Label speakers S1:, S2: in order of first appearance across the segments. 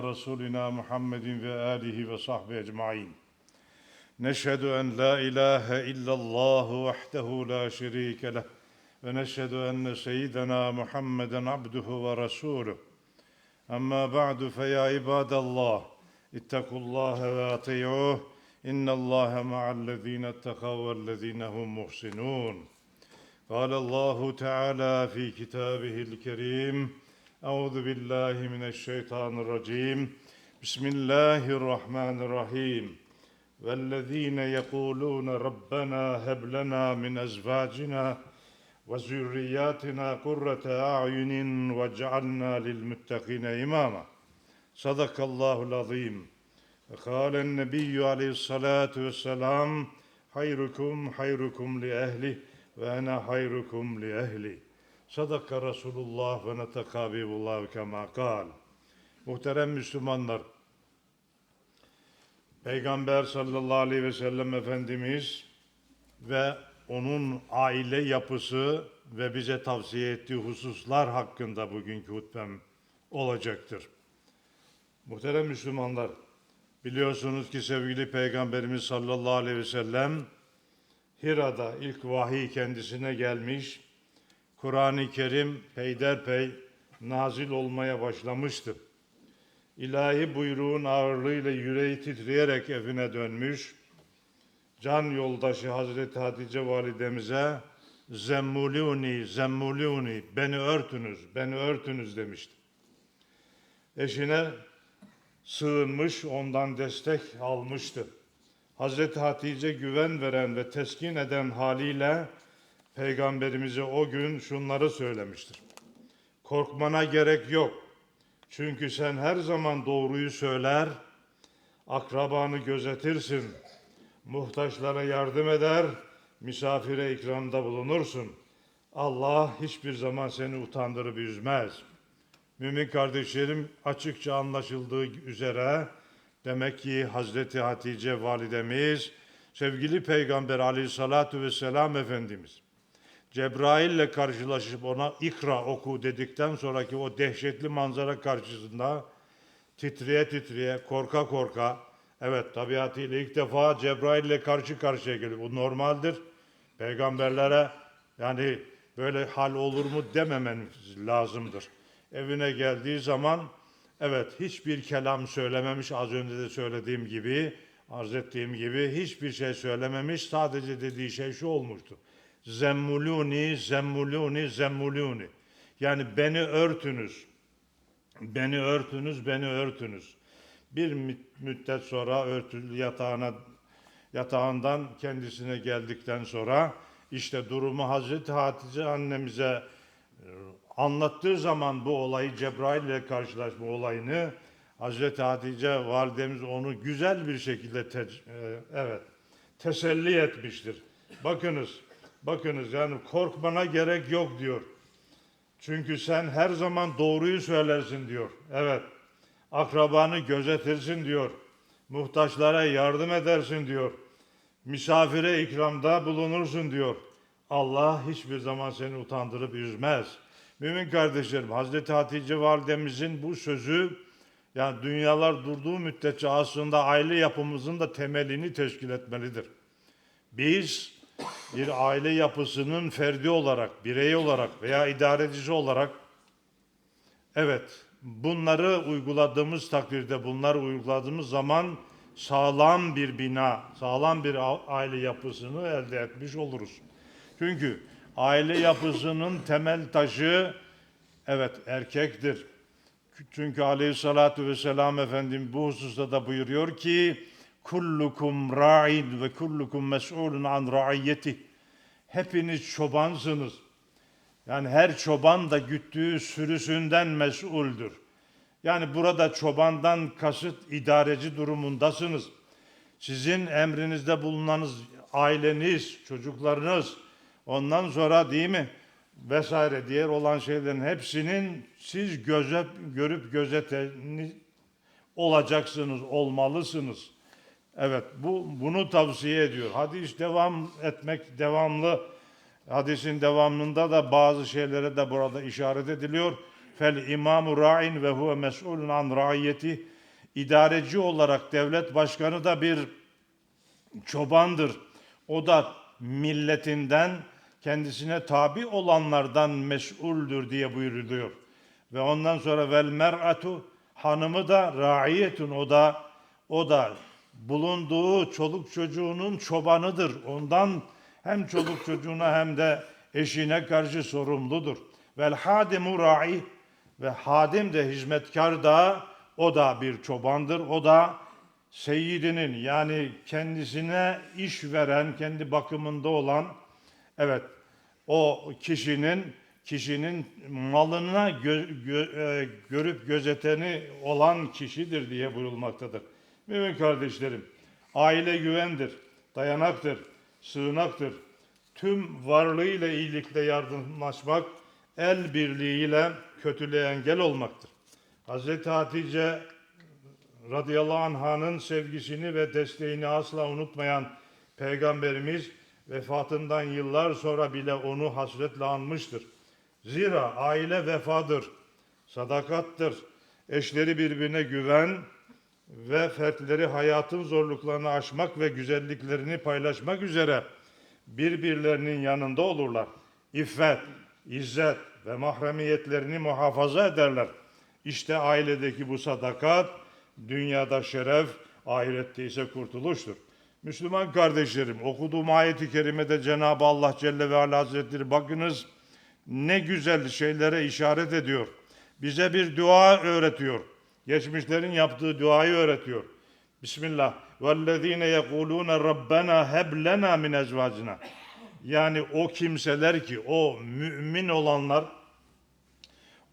S1: رسولنا محمد وآله وصحبه أجمعين. نشهد أن لا إله إلا الله وحده لا شريك له ونشهد أن سيدنا محمدا عبده ورسوله. أما بعد فيا عباد الله اتقوا الله وأطيعوه إن الله مع الذين اتقوا والذين هم محسنون. قال الله تعالى في كتابه الكريم أعوذ بالله من الشيطان الرجيم بسم الله الرحمن الرحيم والذين يقولون ربنا هب لنا من أزواجنا وذرياتنا قرة أعين واجعلنا للمتقين إماما صدق الله العظيم وقال النبي عليه الصلاة والسلام خيركم خيركم لأهله وأنا خيركم لأهلي Sadaka Resulullah ve netekabibullah kema kal. Muhterem Müslümanlar, Peygamber sallallahu aleyhi ve sellem Efendimiz ve onun aile yapısı ve bize tavsiye ettiği hususlar hakkında bugünkü hutbem olacaktır. Muhterem Müslümanlar, biliyorsunuz ki sevgili Peygamberimiz sallallahu aleyhi ve sellem Hira'da ilk vahiy kendisine gelmiş, Kur'an-ı Kerim peyderpey nazil olmaya başlamıştı. İlahi buyruğun ağırlığıyla yüreği titreyerek evine dönmüş, can yoldaşı Hazreti Hatice validemize zemmuluni, zemmuluni, beni örtünüz, beni örtünüz demişti. Eşine sığınmış, ondan destek almıştı. Hazreti Hatice güven veren ve teskin eden haliyle Peygamberimize o gün şunları söylemiştir. Korkmana gerek yok. Çünkü sen her zaman doğruyu söyler, akrabanı gözetirsin, muhtaçlara yardım eder, misafire ikramda bulunursun. Allah hiçbir zaman seni utandırıp üzmez. Mümin kardeşlerim açıkça anlaşıldığı üzere demek ki Hazreti Hatice validemiz, sevgili Peygamber aleyhissalatu vesselam Efendimiz, Cebrail ile karşılaşıp ona ikra oku dedikten sonraki o dehşetli manzara karşısında titreye titreye, korka korka, evet tabiatıyla ilk defa Cebrail ile karşı karşıya geliyor. Bu normaldir. Peygamberlere yani böyle hal olur mu dememeniz lazımdır. Evine geldiği zaman evet hiçbir kelam söylememiş az önce de söylediğim gibi arz ettiğim gibi hiçbir şey söylememiş sadece dediği şey şu olmuştu. Zemmuluni, zemmuluni, zemmuluni. Yani beni örtünüz. Beni örtünüz, beni örtünüz. Bir müddet sonra örtülü yatağına yatağından kendisine geldikten sonra işte durumu Hazreti Hatice annemize e, anlattığı zaman bu olayı Cebrail ile karşılaşma olayını Hazreti Hatice validemiz onu güzel bir şekilde te, e, evet teselli etmiştir. Bakınız Bakınız yani korkmana gerek yok diyor. Çünkü sen her zaman doğruyu söylersin diyor. Evet. Akrabanı gözetirsin diyor. Muhtaçlara yardım edersin diyor. Misafire ikramda bulunursun diyor. Allah hiçbir zaman seni utandırıp üzmez. Mümin kardeşlerim, Hazreti Hatice validemizin bu sözü yani dünyalar durduğu müddetçe aslında aile yapımızın da temelini teşkil etmelidir. Biz bir aile yapısının ferdi olarak, birey olarak veya idarecisi olarak evet bunları uyguladığımız takdirde, bunları uyguladığımız zaman sağlam bir bina, sağlam bir aile yapısını elde etmiş oluruz. Çünkü aile yapısının temel taşı evet erkektir. Çünkü aleyhissalatü vesselam Efendim bu hususta da buyuruyor ki kullukum ra'in ve kullukum mes'ulun an ra'iyyeti. Hepiniz çobansınız. Yani her çoban da güttüğü sürüsünden mesuldür. Yani burada çobandan kasıt idareci durumundasınız. Sizin emrinizde bulunanız aileniz, çocuklarınız, ondan sonra değil mi? Vesaire diğer olan şeylerin hepsinin siz gözet, görüp gözeteni olacaksınız, olmalısınız. Evet bu bunu tavsiye ediyor. Hadis devam etmek devamlı. Hadisin devamında da bazı şeylere de burada işaret ediliyor. fel imamu ra'in ve huve mes'ulun an ra'iyeti. İdareci olarak devlet başkanı da bir çobandır. O da milletinden kendisine tabi olanlardan mesuldür diye buyuruluyor. Ve ondan sonra vel mer'atu hanımı da ra'iyetun o da o da bulunduğu çoluk çocuğunun çobanıdır. Ondan hem çoluk çocuğuna hem de eşine karşı sorumludur. Vel hadimu ra'i ve hadim de hizmetkar da o da bir çobandır. O da seyyidinin yani kendisine iş veren, kendi bakımında olan evet o kişinin kişinin malına gö- gö- e, görüp gözeteni olan kişidir diye buyurulmaktadır. Mümin kardeşlerim, aile güvendir, dayanaktır, sığınaktır. Tüm varlığıyla iyilikle yardımlaşmak, el birliğiyle kötülüğe engel olmaktır. Hazreti Hatice radıyallahu anh'ın sevgisini ve desteğini asla unutmayan Peygamberimiz vefatından yıllar sonra bile onu hasretle anmıştır. Zira aile vefadır, sadakattır. Eşleri birbirine güven ve fertleri hayatın zorluklarını aşmak ve güzelliklerini paylaşmak üzere birbirlerinin yanında olurlar. İffet, izzet ve mahremiyetlerini muhafaza ederler. İşte ailedeki bu sadakat dünyada şeref, ahirette ise kurtuluştur. Müslüman kardeşlerim, okuduğum ayeti kerimede Cenab-ı Allah Celle ve Ala Hazretleri bakınız ne güzel şeylere işaret ediyor. Bize bir dua öğretiyor. Geçmişlerin yaptığı duayı öğretiyor. Bismillah. وَالَّذ۪ينَ يَقُولُونَ رَبَّنَا هَبْ لَنَا مِنْ اَزْوَاجِنَا Yani o kimseler ki, o mümin olanlar,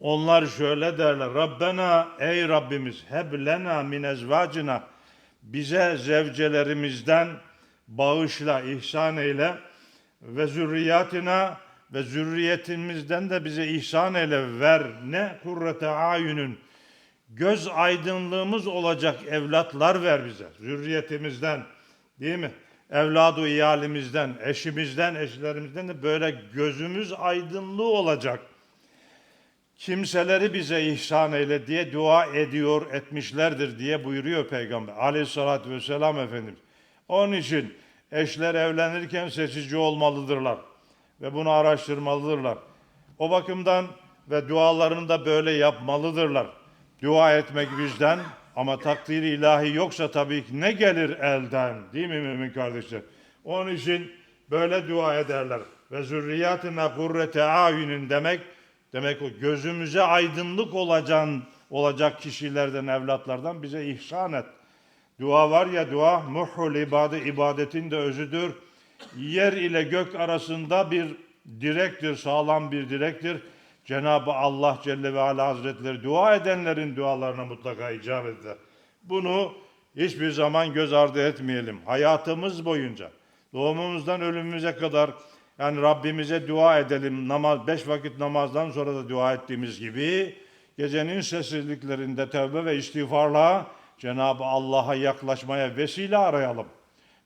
S1: onlar şöyle derler. Rabbena ey Rabbimiz heb lena min ezvacina bize zevcelerimizden bağışla, ihsan eyle ve zürriyatina ve zürriyetimizden de bize ihsan eyle ver. Ne kurrete ayünün göz aydınlığımız olacak evlatlar ver bize. Zürriyetimizden değil mi? Evladı iyalimizden, eşimizden, eşlerimizden de böyle gözümüz aydınlığı olacak kimseleri bize ihsan eyle diye dua ediyor etmişlerdir diye buyuruyor Peygamber aleyhissalatü vesselam Efendimiz. Onun için eşler evlenirken seçici olmalıdırlar ve bunu araştırmalıdırlar. O bakımdan ve dualarını da böyle yapmalıdırlar. Dua etmek bizden ama takdiri ilahi yoksa tabii ki ne gelir elden değil mi mümin kardeşler? Onun için böyle dua ederler. Ve zürriyatına kurrete ayünün demek Demek o gözümüze aydınlık olacan, olacak kişilerden, evlatlardan bize ihsan et. Dua var ya dua, muhul ibadet, ibadetin de özüdür. Yer ile gök arasında bir direktir, sağlam bir direktir. Cenab-ı Allah Celle ve Ala Hazretleri dua edenlerin dualarına mutlaka icabet eder. Bunu hiçbir zaman göz ardı etmeyelim. Hayatımız boyunca, doğumumuzdan ölümümüze kadar yani Rabbimize dua edelim. Namaz, beş vakit namazdan sonra da dua ettiğimiz gibi gecenin sessizliklerinde tövbe ve istiğfarla Cenab-ı Allah'a yaklaşmaya vesile arayalım.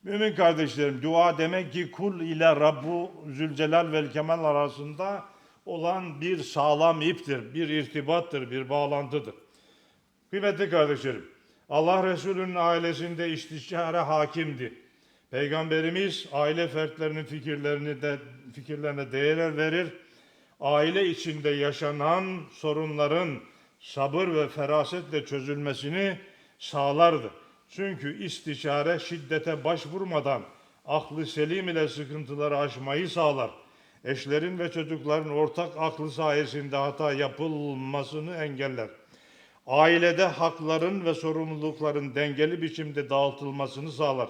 S1: Mümin kardeşlerim dua demek ki kul ile Rabbu Zülcelal vel Kemal arasında olan bir sağlam iptir, bir irtibattır, bir bağlantıdır. Kıymetli kardeşlerim, Allah Resulü'nün ailesinde istişare hakimdi. Peygamberimiz aile fertlerinin fikirlerini de fikirlerine değer verir. Aile içinde yaşanan sorunların sabır ve ferasetle çözülmesini sağlardı. Çünkü istişare şiddete başvurmadan aklı selim ile sıkıntıları aşmayı sağlar. Eşlerin ve çocukların ortak aklı sayesinde hata yapılmasını engeller. Ailede hakların ve sorumlulukların dengeli biçimde dağıtılmasını sağlar.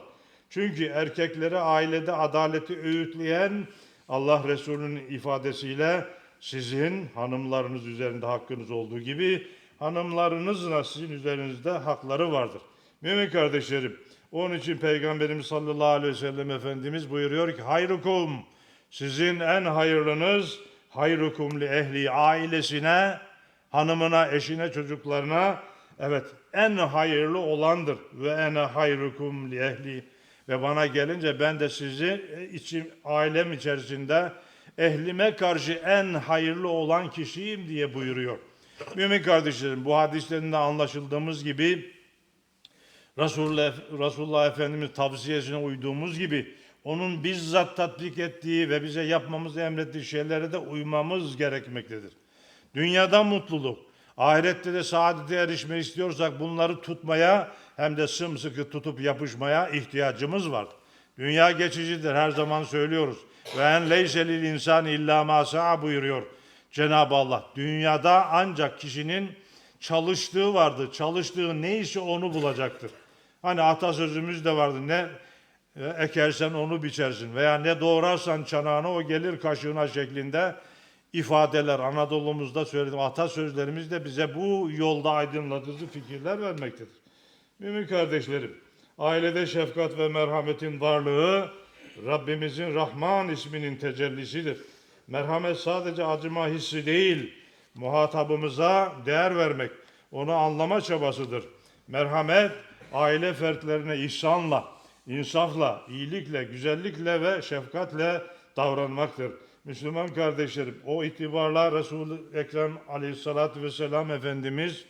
S1: Çünkü erkeklere ailede adaleti öğütleyen Allah Resulü'nün ifadesiyle sizin hanımlarınız üzerinde hakkınız olduğu gibi hanımlarınız da sizin üzerinizde hakları vardır. Mümin kardeşlerim, onun için Peygamberimiz sallallahu aleyhi ve sellem Efendimiz buyuruyor ki hayrukum sizin en hayırlınız hayrukum li ehli ailesine, hanımına, eşine, çocuklarına evet en hayırlı olandır ve en hayrukum li ehli ve bana gelince ben de sizi e, içim, ailem içerisinde ehlime karşı en hayırlı olan kişiyim diye buyuruyor. Mümin kardeşlerim bu hadislerinde anlaşıldığımız gibi Resulullah, Resulullah Efendimiz tavsiyesine uyduğumuz gibi onun bizzat tatbik ettiği ve bize yapmamızı emrettiği şeylere de uymamız gerekmektedir. Dünyada mutluluk, ahirette de saadete erişme istiyorsak bunları tutmaya hem de sımsıkı tutup yapışmaya ihtiyacımız var. Dünya geçicidir her zaman söylüyoruz. Ve en leyselil insan illa ma buyuruyor Cenab-ı Allah. Dünyada ancak kişinin çalıştığı vardır. Çalıştığı neyse onu bulacaktır. Hani atasözümüz de vardı. Ne ekersen onu biçersin veya ne doğrarsan çanağına o gelir kaşığına şeklinde ifadeler Anadolu'muzda söyledim. Atasözlerimiz de bize bu yolda aydınlatıcı fikirler vermektedir. Mümin kardeşlerim, ailede şefkat ve merhametin varlığı Rabbimizin Rahman isminin tecellisidir. Merhamet sadece acıma hissi değil, muhatabımıza değer vermek, onu anlama çabasıdır. Merhamet, aile fertlerine ihsanla, insafla, iyilikle, güzellikle ve şefkatle davranmaktır. Müslüman kardeşlerim, o itibarla Resul-i Ekrem aleyhissalatü vesselam Efendimiz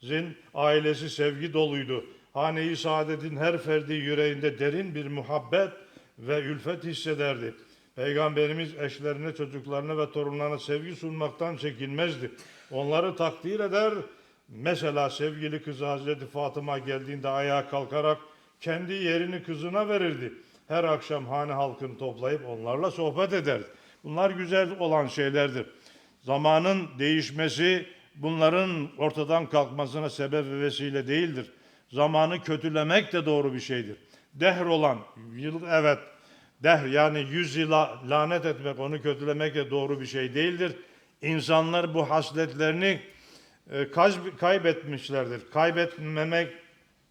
S1: Zin ailesi sevgi doluydu. Hane-i Saadet'in her ferdi yüreğinde derin bir muhabbet ve ülfet hissederdi. Peygamberimiz eşlerine, çocuklarına ve torunlarına sevgi sunmaktan çekinmezdi. Onları takdir eder. Mesela sevgili kızı Hazreti Fatıma geldiğinde ayağa kalkarak kendi yerini kızına verirdi. Her akşam hane halkını toplayıp onlarla sohbet ederdi. Bunlar güzel olan şeylerdir. Zamanın değişmesi bunların ortadan kalkmasına sebep ve vesile değildir. Zamanı kötülemek de doğru bir şeydir. Dehr olan, yıl evet, dehr yani yüz yıla lanet etmek, onu kötülemek de doğru bir şey değildir. İnsanlar bu hasletlerini e, kaybetmişlerdir. Kaybetmemek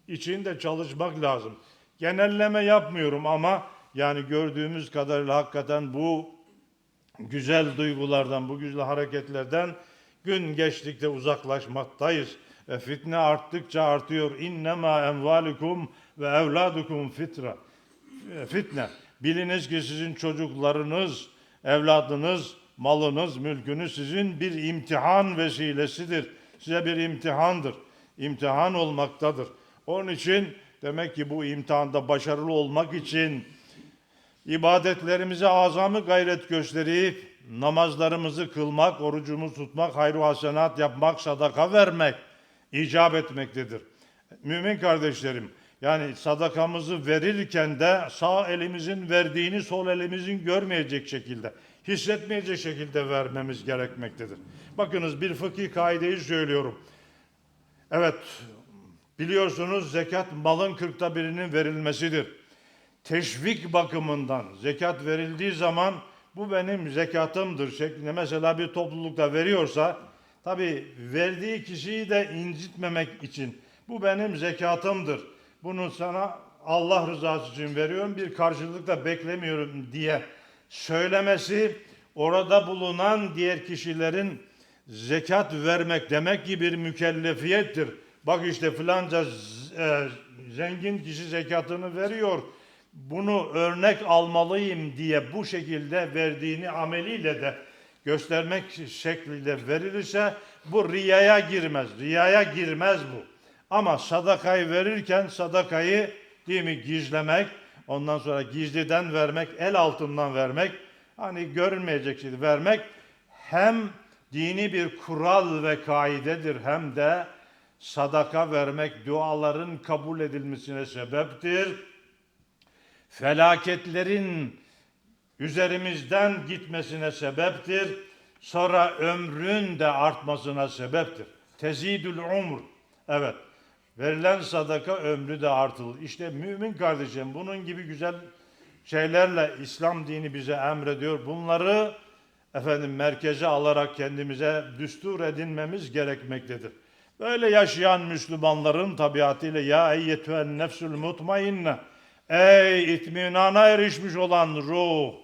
S1: için de çalışmak lazım. Genelleme yapmıyorum ama yani gördüğümüz kadarıyla hakikaten bu güzel duygulardan, bu güzel hareketlerden gün geçtikçe uzaklaşmaktayız. E, fitne arttıkça artıyor. İnnemâ envâlukum ve evladukum fitra. E, Fitne. Biliniz ki sizin çocuklarınız, evladınız, malınız, mülkünüz sizin bir imtihan vesilesidir. Size bir imtihandır. İmtihan olmaktadır. Onun için demek ki bu imtihanda başarılı olmak için ibadetlerimize azami gayret gösterip namazlarımızı kılmak, orucumuzu tutmak, hayru hasenat yapmak, sadaka vermek icap etmektedir. Mümin kardeşlerim, yani sadakamızı verirken de sağ elimizin verdiğini sol elimizin görmeyecek şekilde, hissetmeyecek şekilde vermemiz gerekmektedir. Bakınız bir fıkhi kaideyi söylüyorum. Evet, biliyorsunuz zekat malın kırkta birinin verilmesidir teşvik bakımından zekat verildiği zaman bu benim zekatımdır şeklinde mesela bir toplulukta veriyorsa tabi verdiği kişiyi de incitmemek için bu benim zekatımdır. Bunu sana Allah rızası için veriyorum bir karşılık da beklemiyorum diye söylemesi orada bulunan diğer kişilerin zekat vermek demek ki bir mükellefiyettir. Bak işte filanca e, zengin kişi zekatını veriyor. Bunu örnek almalıyım diye bu şekilde verdiğini ameliyle de göstermek şekliyle verilirse bu riyaya girmez. Riyaya girmez bu. Ama sadakayı verirken sadakayı değil mi gizlemek, ondan sonra gizliden vermek, el altından vermek, hani görünmeyecek şekilde vermek hem dini bir kural ve kaidedir hem de sadaka vermek duaların kabul edilmesine sebeptir. Felaketlerin üzerimizden gitmesine sebeptir. Sonra ömrün de artmasına sebeptir. Tezidül umr. Evet. Verilen sadaka ömrü de artırılır. İşte mümin kardeşim bunun gibi güzel şeylerle İslam dini bize emrediyor. Bunları efendim merkeze alarak kendimize düstur edinmemiz gerekmektedir. Böyle yaşayan Müslümanların tabiatıyla ya eyyetühen nefsül mutmainne ey itminana erişmiş olan ruh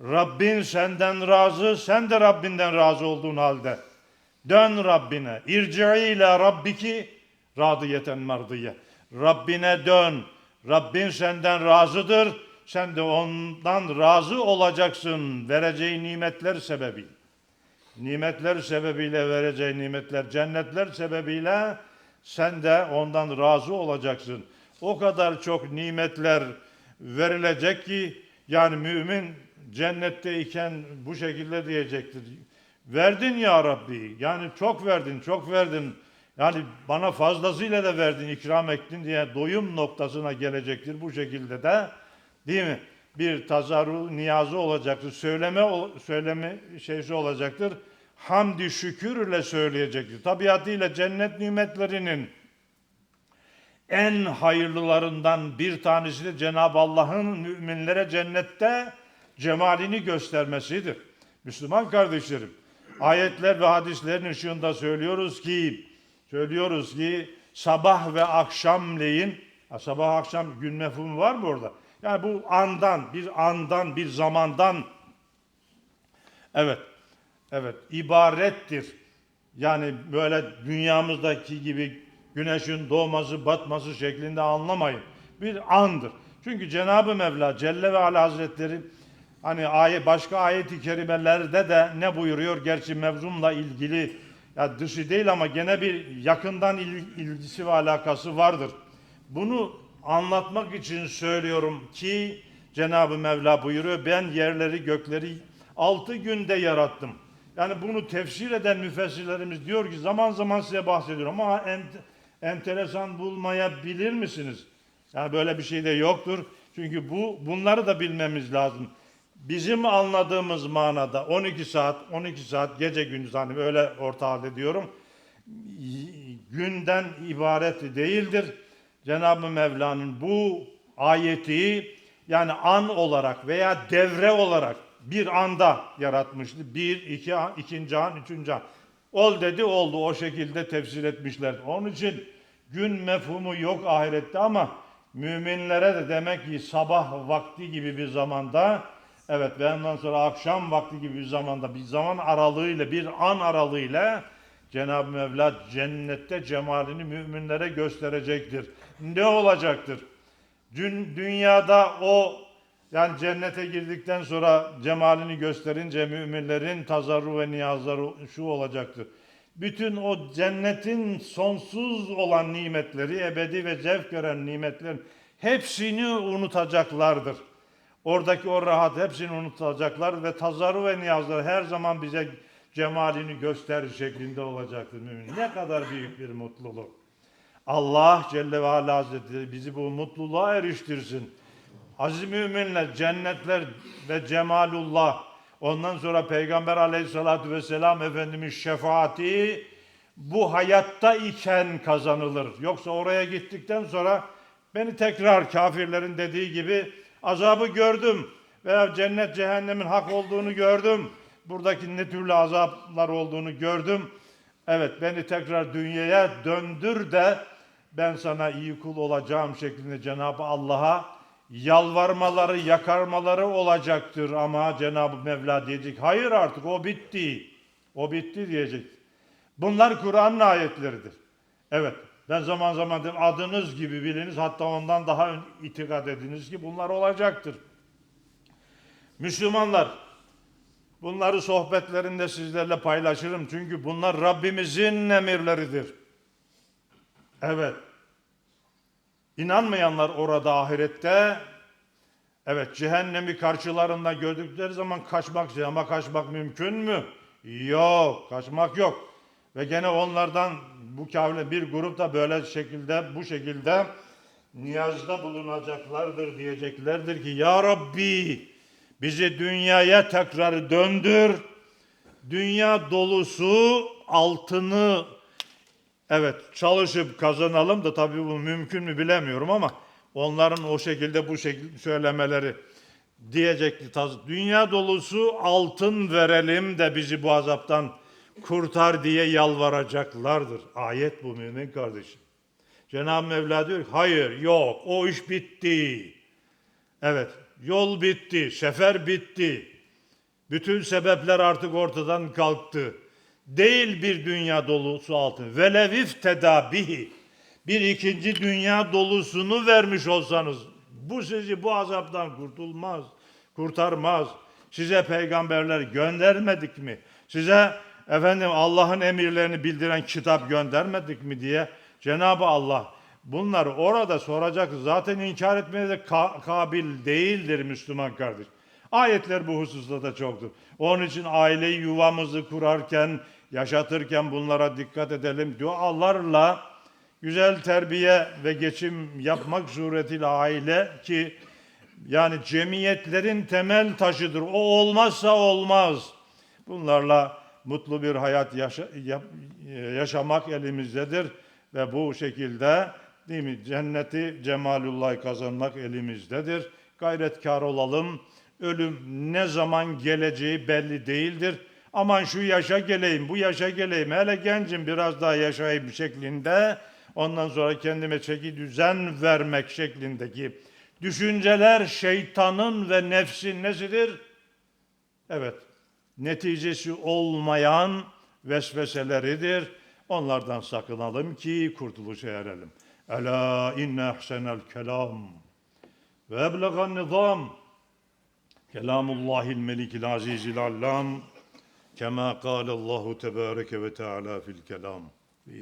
S1: Rabbin senden razı sen de Rabbinden razı olduğun halde dön Rabbine irci'i ile Rabbiki radiyeten mardiye Rabbine dön Rabbin senden razıdır sen de ondan razı olacaksın vereceği nimetler sebebiyle. Nimetler sebebiyle vereceği nimetler, cennetler sebebiyle sen de ondan razı olacaksın. O kadar çok nimetler verilecek ki yani mümin cennetteyken bu şekilde diyecektir. Verdin ya Rabbi. Yani çok verdin, çok verdin. Yani bana fazlasıyla da verdin, ikram ettin diye doyum noktasına gelecektir bu şekilde de. Değil mi? Bir tazarru niyazı olacaktır. Söyleme söyleme şeysi olacaktır. Hamdi şükürle söyleyecektir. Tabiatıyla cennet nimetlerinin en hayırlılarından bir tanesi de Cenab-ı Allah'ın müminlere cennette cemalini göstermesidir. Müslüman kardeşlerim, ayetler ve hadislerin ışığında söylüyoruz ki, söylüyoruz ki sabah ve akşamleyin, sabah akşam gün mefhumu var mı orada? Yani bu andan, bir andan, bir zamandan, evet, evet, ibarettir. Yani böyle dünyamızdaki gibi güneşin doğması, batması şeklinde anlamayın. Bir andır. Çünkü Cenab-ı Mevla Celle ve Ala Hazretleri hani ayet, başka ayet-i kerimelerde de ne buyuruyor? Gerçi mevzumla ilgili ya dışı değil ama gene bir yakından il- ilgisi ve alakası vardır. Bunu anlatmak için söylüyorum ki Cenab-ı Mevla buyuruyor ben yerleri gökleri altı günde yarattım. Yani bunu tefsir eden müfessirlerimiz diyor ki zaman zaman size bahsediyorum ama ent- enteresan bulmayabilir misiniz? Yani böyle bir şey de yoktur. Çünkü bu bunları da bilmemiz lazım. Bizim anladığımız manada 12 saat, 12 saat gece gündüz hani böyle orta halde diyorum. Günden ibaret değildir. Cenab-ı Mevla'nın bu ayeti yani an olarak veya devre olarak bir anda yaratmıştı. Bir, iki, an, ikinci an, üçüncü an. Ol dedi oldu o şekilde tefsir etmişler. Onun için gün mefhumu yok ahirette ama müminlere de demek ki sabah vakti gibi bir zamanda evet ve ondan sonra akşam vakti gibi bir zamanda bir zaman aralığıyla bir an aralığıyla Cenab-ı Mevla cennette cemalini müminlere gösterecektir. Ne olacaktır? Dün, dünyada o yani cennete girdikten sonra cemalini gösterince müminlerin tazarru ve niyazları şu olacaktır. Bütün o cennetin sonsuz olan nimetleri, ebedi ve zevk gören nimetlerin hepsini unutacaklardır. Oradaki o rahat hepsini unutacaklar ve tazarru ve niyazları her zaman bize cemalini gösterir şeklinde olacaktır mümin. Ne kadar büyük bir mutluluk. Allah Celle ve Ala Hazretleri bizi bu mutluluğa eriştirsin. Aziz müminler, cennetler ve cemalullah. Ondan sonra Peygamber aleyhissalatü vesselam Efendimiz şefaati bu hayatta iken kazanılır. Yoksa oraya gittikten sonra beni tekrar kafirlerin dediği gibi azabı gördüm veya cennet cehennemin hak olduğunu gördüm. Buradaki ne türlü azaplar olduğunu gördüm. Evet beni tekrar dünyaya döndür de ben sana iyi kul olacağım şeklinde Cenab-ı Allah'a yalvarmaları, yakarmaları olacaktır ama Cenab-ı Mevla diyecek hayır artık o bitti. O bitti diyecek. Bunlar Kur'an'ın ayetleridir. Evet ben zaman zaman dedim adınız gibi biliniz hatta ondan daha itikad ediniz ki bunlar olacaktır. Müslümanlar bunları sohbetlerinde sizlerle paylaşırım çünkü bunlar Rabbimizin emirleridir. Evet. İnanmayanlar orada ahirette evet cehennemi karşılarında gördükleri zaman kaçmak istiyor ama kaçmak mümkün mü? Yok, kaçmak yok. Ve gene onlardan bu kavle bir grup da böyle şekilde bu şekilde niyazda bulunacaklardır diyeceklerdir ki ya Rabbi bizi dünyaya tekrar döndür. Dünya dolusu altını Evet çalışıp kazanalım da tabii bu mümkün mü bilemiyorum ama onların o şekilde bu şekilde söylemeleri diyecekti. Dünya dolusu altın verelim de bizi bu azaptan kurtar diye yalvaracaklardır. Ayet bu mümin kardeşim. Cenab-ı Mevla diyor ki, hayır yok o iş bitti. Evet yol bitti, sefer bitti. Bütün sebepler artık ortadan kalktı. Değil bir dünya dolusu altın. Velevif tedabihi. Bir ikinci dünya dolusunu vermiş olsanız bu sizi bu azaptan kurtulmaz, kurtarmaz. Size peygamberler göndermedik mi? Size efendim Allah'ın emirlerini bildiren kitap göndermedik mi diye Cenab-ı Allah bunları orada soracak. Zaten inkar etmeye de ka- kabil değildir Müslüman kardeş. Ayetler bu hususta da çoktur. Onun için aileyi yuvamızı kurarken, yaşatırken bunlara dikkat edelim. Dualarla güzel terbiye ve geçim yapmak suretiyle aile ki yani cemiyetlerin temel taşıdır. O olmazsa olmaz. Bunlarla mutlu bir hayat yaşa- yap- yaşamak elimizdedir ve bu şekilde değil mi cenneti cemalullah kazanmak elimizdedir. Gayretkar olalım. Ölüm ne zaman geleceği belli değildir. Aman şu yaşa geleyim, bu yaşa geleyim, hele gencim biraz daha yaşayayım şeklinde ondan sonra kendime çeki düzen vermek şeklindeki düşünceler şeytanın ve nefsin nesidir? Evet, neticesi olmayan vesveseleridir. Onlardan sakınalım ki kurtuluşa erelim. Ela inne ahsenel kelam. Ve eblegan nizam. Kelamullahil melikil azizil allam. Kema kâle Allahu tebareke ve teala fil kelam. Ve